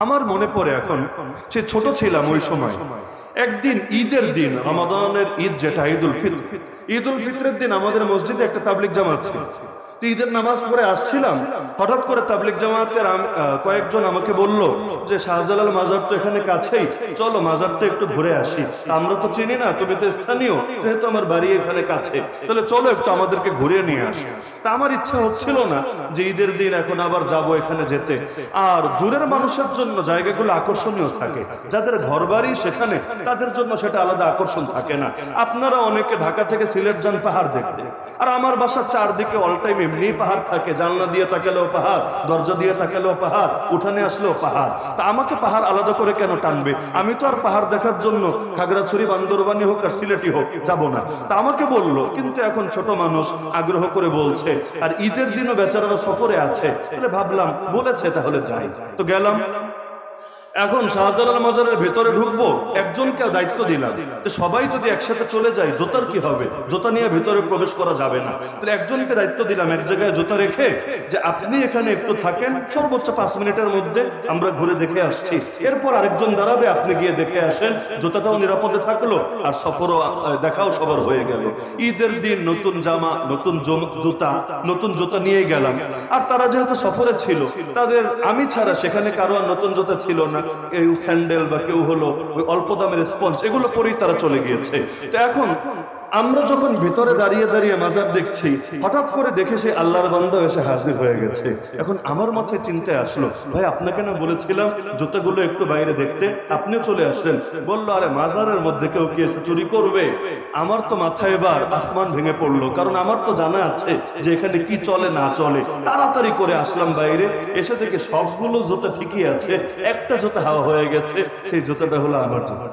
আমার মনে পড়ে এখন সে ছোট ছিলাম ওই সময়। একদিন ঈদের দিন, রমাদানের ঈদ যেটা, ঈদুল ফিতর। ঈদুল ফিতরের দিন আমাদের মসজিদে একটা তাবলিক জামাত ছিল। ঈদের নামাজ পড়ে আসছিলাম, হঠাৎ করে তাবলিক জামাতের কয়েকজন আমাকে বলল যে, শাহজালাল মাজার তো এখানে কাছেই, চলো মাজারটা একটু ঘুরে আসি। আমরা তো চিনি না, তুমি তো স্থানীয়, যেহেতু আমার বাড়ি এখানে কাছে। তাহলে চলো একটু আমাদেরকে ঘুরে নিয়ে আসো। তা আমার ইচ্ছা হচ্ছিল না যে, ঈদের দিন এখন আবার যাব এখানে যেতে। আর দূরের মানুষের জন্য জায়গাগুলো আকর্ষণীয় থাকে। যাদের ঘর বাড়ি সেখানে, তাদের জন্য সেটা আলাদা আকর্ষণ থাকে না। আপনারা অনেকে ঢাকা থেকে সিলেট যান পাহাড় দেখতে। আর আমার বাসার চারদিকে অল টাইম এমনি পাহাড় থাকে, জানলা দিয়ে তাকালেও পাহাড়, দরজা দিয়ে তাকালেও পাহাড়, উঠানে আসলেও পাহাড়। তা আমাকে পাহাড় আলাদা করে কেন টানবে? আমি তো আর পাহাড় দেখার জন্য খাগড়াছড়ি বান্দরবানি হোক আর সিলেটি হোক, যাব না। তা আমাকে বলল, কিন্তু এখন ছোট মানুষ আগ্রহ করে বলছে, আর ঈদের দিনও বেচারারা সফরে আছে? ভাবলাম, বলেছে, তাহলে যাই। তো গেলাম। এখন শাহজালাল মাজারের ভেতরে ঢুকবো, একজনকে দায়িত্ব দিলাম। তো সবাই যদি একসাথে চলে যায়, জোতার কি হবে? জোতা নিয়ে ভেতরে প্রবেশ করা যাবে না। তাহলে একজনকে দায়িত্ব দিলাম, এক জায়গায় জুতা রেখে যে আপনি এখানে একটু থাকেন, সর্বোচ্চ পাঁচ মিনিটের মধ্যে আমরা ঘুরে দেখে আসছি। এরপর আরেকজন দাঁড়াবে, আপনি গিয়ে দেখে আসেন। জুতাটাও নিরাপদে থাকল আর সফরও দেখাও সবার হয়ে গেল। ঈদের দিন নতুন জামা, নতুন জুতা নতুন জুতা নিয়ে গেলাম। আর তারা যেহেতু সফরে ছিল, তাদের আমি ছাড়া সেখানে কারও আর নতুন জুতা ছিল না। কেউ স্যান্ডেল বা কেউ হলো ওই অল্প দামের স্পঞ্জ, এগুলো পরেই তারা চলে গিয়েছে। তো এখন আমরা যখন ভিতরে দাঁড়িয়ে দাঁড়িয়ে মাজার দেখছি, হঠাৎ করে দেখে সে আল্লাহর বান্দা এসে হাজির হয়ে গেছে। এখন আমার মাথায় চিন্তায় আসলো, ভাই, আপনাকে না বলেছিলাম জুতাগুলো একটু বাইরে দেখতে? আপনিও চলে আসলেন। বলল, আরে, মাজারের মধ্যে কেউ কি এসে চুরি করবে? আমার তো মাথায় এবার আসমান ভেঙে পড়ল, কারণ আমার তো জানা আছে যে এখানে কি চলে, না চলে। তাড়াতাড়ি করে আসলাম বাইরে, এসে দেখে সবগুলো জুতা ঠিকই আছে, একটা জুতা হাওয়া হয়ে গেছে, সেই জুতাটা হলো আমার জুতা।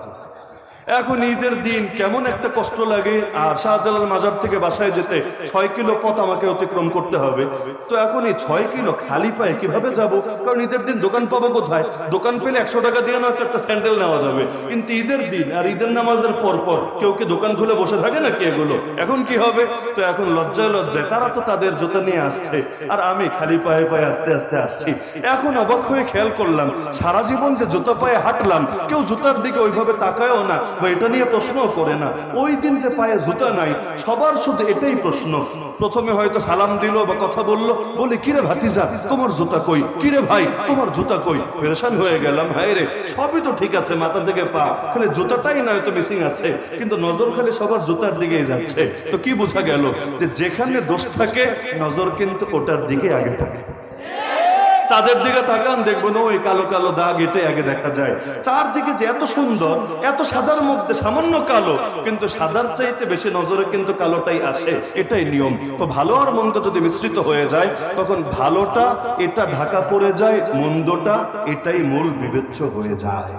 এখন ঈদের দিন কেমন একটা কষ্ট লাগে, আর শাহজালাল মাজার থেকে বাসায় যেতে ছয় কিলো পথ আমাকে অতিক্রম করতে হবে। তো এখন এই ছয় কিলো খালি পায়ে কীভাবে যাব? কারণ ঈদের দিন দোকান পাবো কোথায়? দোকান পেলে একশো টাকা দিয়ে নয়তো একটা স্যান্ডেল নেওয়া যাবে। কিন্তু ঈদের দিন আর ঈদের নামাজের পর পর কেউ কি দোকান খুলে বসে থাকে নাকি এগুলো? এখন কি হবে? তো এখন লজ্জায় লজ্জায় তারা তো তাদের জুতা নিয়ে আসছে, আর আমি খালি পায়ে পায়ে আস্তে আস্তে আসছি। এখন অবাক হয়ে খেয়াল করলাম, সারা জীবন যে জুতা পায়ে হাঁটলাম, কেউ জুতার দিকে ওইভাবে তাকায়ও না। বা এটা নিয়ে প্রশ্নও করে না। ওই দিন যে পায়ে জুতা নাই, সবার শুধু এটাই প্রশ্ন। প্রথমে হয়তো সালাম দিল বা কথা বলল, বলে, কিরে ভাতিজা, তোমার জুতা কই? কিরে ভাই, তোমার জুতা কই? পেরেশান হয়ে গেলাম হাই রে, সবই তো ঠিক আছে, মাথা থেকে পা। খালি জুতাটাই না হয়তো মিসিং আছে, কিন্তু নজর খালি সবার জুতার দিকেই যাচ্ছে। তো কি বোঝা গেল যে যেখানে দোষ থাকে, নজর কিন্তু ওটার দিকে আগে থাকে। চাঁদের দিকে তাকান, দেখবেন ওই কালো কালো দাগ এটে আগে দেখা যায়। চারদিকে যে এত সুন্দর, এত সাদার মধ্যে, সামান্য কালো, কিন্তু সাদার চাইতে বেশি নজরে কিন্তু কালোটাই আসে। এটাই নিয়ম। তো ভালো আর মন্দ যদি মিশ্রিত হয়ে যায়, তখন ভালোটা, এটা ঢাকা পড়ে যায়, মন্দটা, এটাই মূল বিবেচ্য হয়ে যায়।